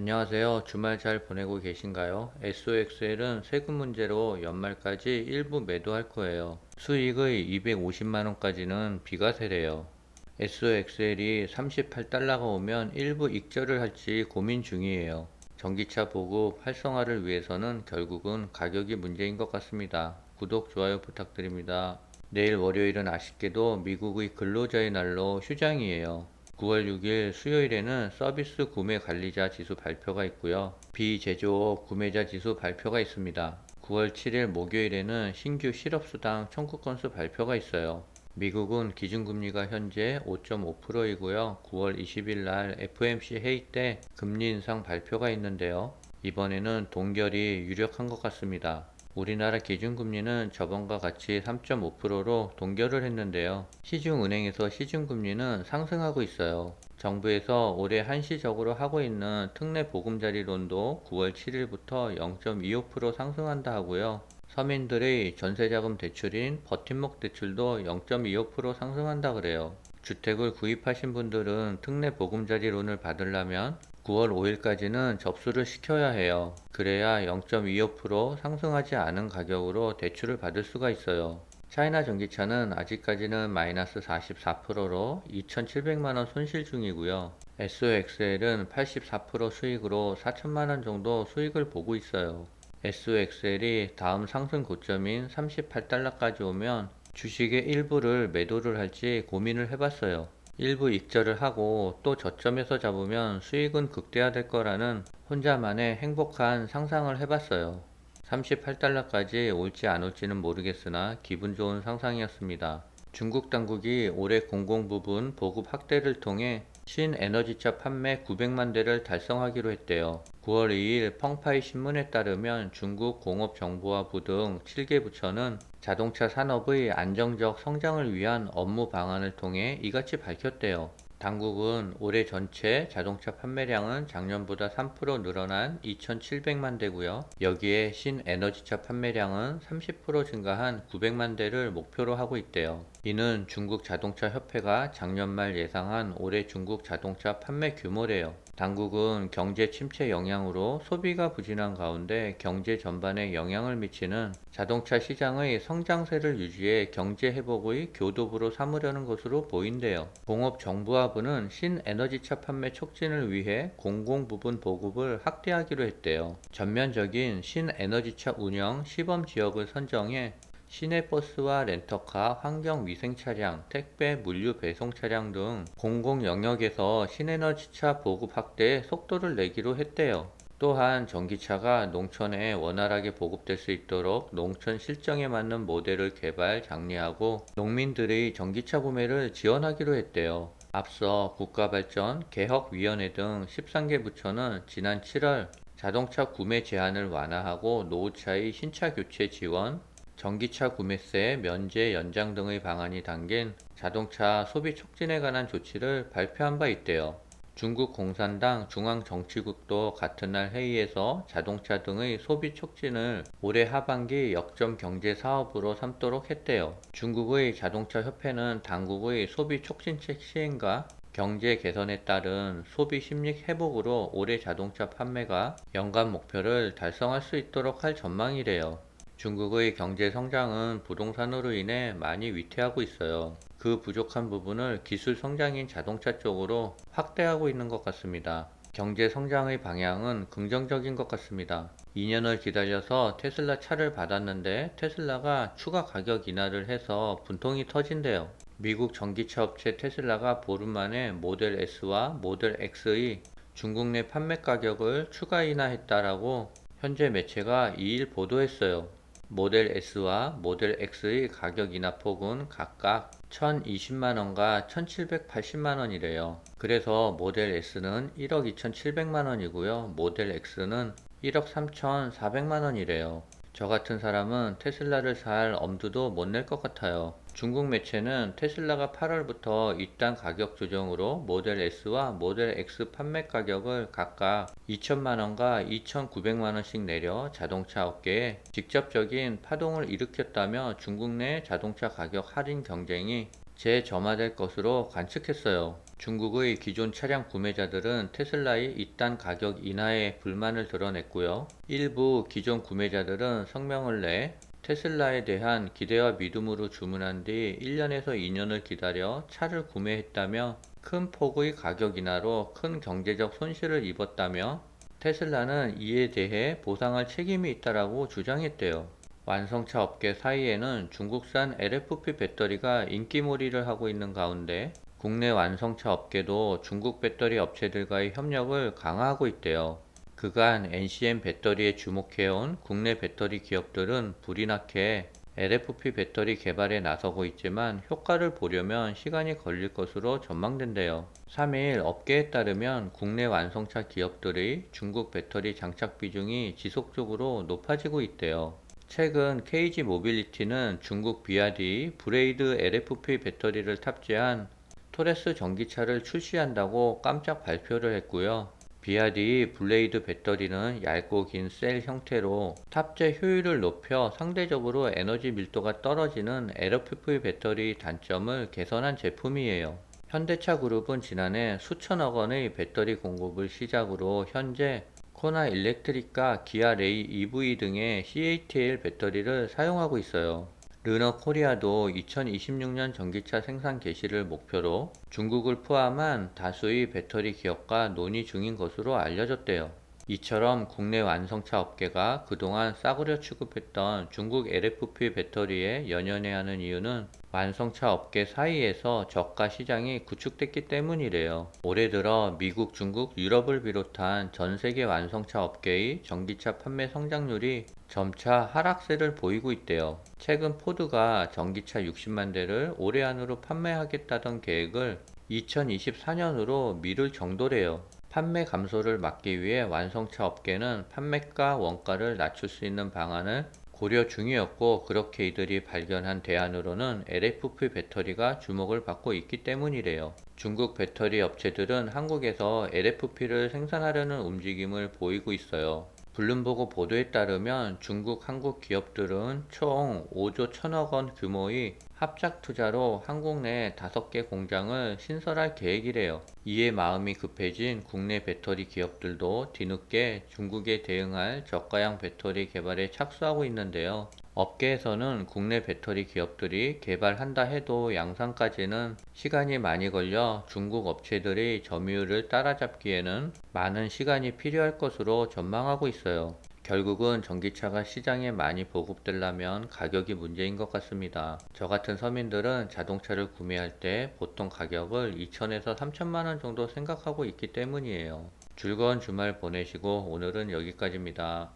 안녕하세요. 주말 잘 보내고 계신가요? SOXL은 세금 문제로 연말까지 일부 매도할 거예요. 수익의 250만원까지는 비과세래요. SOXL이 38달러가 오면 일부 익절을 할지 고민 중이에요. 전기차 보급 활성화를 위해서는 결국은 가격이 문제인 것 같습니다. 구독, 좋아요 부탁드립니다. 내일 월요일은 아쉽게도 미국의 근로자의 날로 휴장이에요. 9월 6일 수요일에는 서비스 구매 관리자 지수 발표가 있고요. 비제조업 구매자 지수 발표가 있습니다. 9월 7일 목요일에는 신규 실업수당 청구 건수 발표가 있어요. 미국은 기준금리가 현재 5.5%이고요. 9월 20일 날 FOMC 회의 때 금리 인상 발표가 있는데요. 이번에는 동결이 유력한 것 같습니다. 우리나라 기준금리는 저번과 같이 3.5%로 동결을 했는데요. 시중은행에서 시중금리는 상승하고 있어요. 정부에서 올해 한시적으로 하고 있는 특례 보금자리론도 9월 7일부터 0.25% 상승한다 하고요. 서민들의 전세자금 대출인 버팀목 대출도 0.25% 상승한다 그래요. 주택을 구입하신 분들은 특례 보금자리론을 받으려면 9월 5일까지는 접수를 시켜야 해요. 그래야 0.25% 상승하지 않은 가격으로 대출을 받을 수가 있어요. 차이나 전기차는 아직까지는 마이너스 44%로 2,700만원 손실 중이고요. SOXL은 84% 수익으로 4천만원 정도 수익을 보고 있어요. SOXL이 다음 상승 고점인 38달러까지 오면 주식의 일부를 매도를 할지 고민을 해봤어요. 일부 익절을 하고 또 저점에서 잡으면 수익은 극대화될 거라는 혼자만의 행복한 상상을 해봤어요. 38달러까지 올지 안 올지는 모르겠으나 기분 좋은 상상이었습니다. 중국 당국이 올해 공공 부분 보급 확대를 통해 신에너지차 판매 900만 대를 달성하기로 했대요. 9월 2일 펑파이 신문에 따르면 중국 공업정보화부 등 7개 부처는 자동차 산업의 안정적 성장을 위한 업무 방안을 통해 이같이 밝혔대요. 당국은 올해 전체 자동차 판매량은 작년보다 3% 늘어난 2,700만 대고요. 여기에 신에너지차 판매량은 30% 증가한 900만 대를 목표로 하고 있대요. 이는 중국 자동차 협회가 작년 말 예상한 올해 중국 자동차 판매 규모래요. 당국은 경제 침체 영향으로 소비가 부진한 가운데 경제 전반에 영향을 미치는 자동차 시장의 성장세를 유지해 경제 회복의 교도부로 삼으려는 것으로 보인대요. 공업정부화부는 신에너지차 판매 촉진을 위해 공공부분 보급을 확대하기로 했대요. 전면적인 신에너지차 운영 시범 지역을 선정해 시내버스와 렌터카, 환경위생 차량, 택배, 물류 배송 차량 등 공공 영역에서 신에너지차 보급 확대에 속도를 내기로 했대요. 또한 전기차가 농촌에 원활하게 보급될 수 있도록 농촌 실정에 맞는 모델을 개발, 장려하고 농민들의 전기차 구매를 지원하기로 했대요. 앞서 국가발전, 개혁위원회 등 13개 부처는 지난 7월 자동차 구매 제한을 완화하고 노후차의 신차 교체 지원, 전기차 구매세 면제 연장 등의 방안이 담긴 자동차 소비 촉진에 관한 조치를 발표한 바 있대요. 중국 공산당 중앙정치국도 같은 날 회의에서 자동차 등의 소비 촉진을 올해 하반기 역점 경제 사업으로 삼도록 했대요. 중국의 자동차 협회는 당국의 소비 촉진책 시행과 경제 개선에 따른 소비 심리 회복으로 올해 자동차 판매가 연간 목표를 달성할 수 있도록 할 전망이래요. 중국의 경제 성장은 부동산으로 인해 많이 위태하고 있어요. 그 부족한 부분을 기술 성장인 자동차 쪽으로 확대하고 있는 것 같습니다. 경제 성장의 방향은 긍정적인 것 같습니다. 2년을 기다려서 테슬라 차를 받았는데 테슬라가 추가 가격 인하를 해서 분통이 터진대요. 미국 전기차 업체 테슬라가 보름 만에 모델 S와 모델 X의 중국 내 판매 가격을 추가 인하했다라고 현재 매체가 2일 보도했어요. 모델 S와 모델 X의 가격 인하 폭은 각각 1020만원과 1780만원이래요. 그래서 모델 S는 1억 2700만원이고요. 모델 X는 1억 3400만원이래요. 저 같은 사람은 테슬라를 살 엄두도 못 낼 것 같아요. 중국 매체는 테슬라가 8월부터 이딴 가격 조정으로 모델 S와 모델 X 판매 가격을 각각 2천만원과 2,900만원씩 내려 자동차 업계에 직접적인 파동을 일으켰다며 중국 내 자동차 가격 할인 경쟁이 재점화될 것으로 관측했어요. 중국의 기존 차량 구매자들은 테슬라의 이딴 가격 인하에 불만을 드러냈고요. 일부 기존 구매자들은 성명을 내 테슬라에 대한 기대와 믿음으로 주문한 뒤 1년에서 2년을 기다려 차를 구매했다며 큰 폭의 가격 인하로 큰 경제적 손실을 입었다며 테슬라는 이에 대해 보상할 책임이 있다라고 주장했대요. 완성차 업계 사이에는 중국산 LFP 배터리가 인기몰이를 하고 있는 가운데 국내 완성차 업계도 중국 배터리 업체들과의 협력을 강화하고 있대요. 그간 NCM 배터리에 주목해온 국내 배터리 기업들은 불이 나게 LFP 배터리 개발에 나서고 있지만 효과를 보려면 시간이 걸릴 것으로 전망된대요. 3일 업계에 따르면 국내 완성차 기업들의 중국 배터리 장착 비중이 지속적으로 높아지고 있대요. 최근 KG 모빌리티는 중국 비아디 브레이드 LFP 배터리를 탑재한 토레스 전기차를 출시한다고 깜짝 발표를 했고요. 비아디 블레이드 배터리는 얇고 긴 셀 형태로 탑재 효율을 높여 상대적으로 에너지 밀도가 떨어지는 LFP 배터리 단점을 개선한 제품이에요. 현대차 그룹은 지난해 수천억 원의 배터리 공급을 시작으로 현재 코나 일렉트릭과 기아 레이 EV 등의 CATL 배터리를 사용하고 있어요. 르너 코리아도 2026년 전기차 생산 개시를 목표로 중국을 포함한 다수의 배터리 기업과 논의 중인 것으로 알려졌대요. 이처럼 국내 완성차 업계가 그동안 싸구려 취급했던 중국 LFP 배터리에 연연해야 하는 이유는 완성차 업계 사이에서 저가 시장이 구축됐기 때문이래요. 올해 들어 미국, 중국, 유럽을 비롯한 전 세계 완성차 업계의 전기차 판매 성장률이 점차 하락세를 보이고 있대요. 최근 포드가 전기차 60만 대를 올해 안으로 판매하겠다던 계획을 2024년으로 미룰 정도래요. 판매 감소를 막기 위해 완성차 업계는 판매가 원가를 낮출 수 있는 방안을 고려 중이었고 그렇게 이들이 발견한 대안으로는 LFP 배터리가 주목을 받고 있기 때문이래요. 중국 배터리 업체들은 한국에서 LFP를 생산하려는 움직임을 보이고 있어요. 블룸버그 보도에 따르면 중국 한국 기업들은 총 5조 1천억 원 규모의 합작 투자로 한국 내 5개 공장을 신설할 계획이래요. 이에 마음이 급해진 국내 배터리 기업들도 뒤늦게 중국에 대응할 저가형 배터리 개발에 착수하고 있는데요. 업계에서는 국내 배터리 기업들이 개발한다 해도 양산까지는 시간이 많이 걸려 중국 업체들이 점유율을 따라잡기에는 많은 시간이 필요할 것으로 전망하고 있어요. 결국은 전기차가 시장에 많이 보급되려면 가격이 문제인 것 같습니다. 저 같은 서민들은 자동차를 구매할 때 보통 가격을 2천에서 3천만 원 정도 생각하고 있기 때문이에요. 즐거운 주말 보내시고 오늘은 여기까지입니다.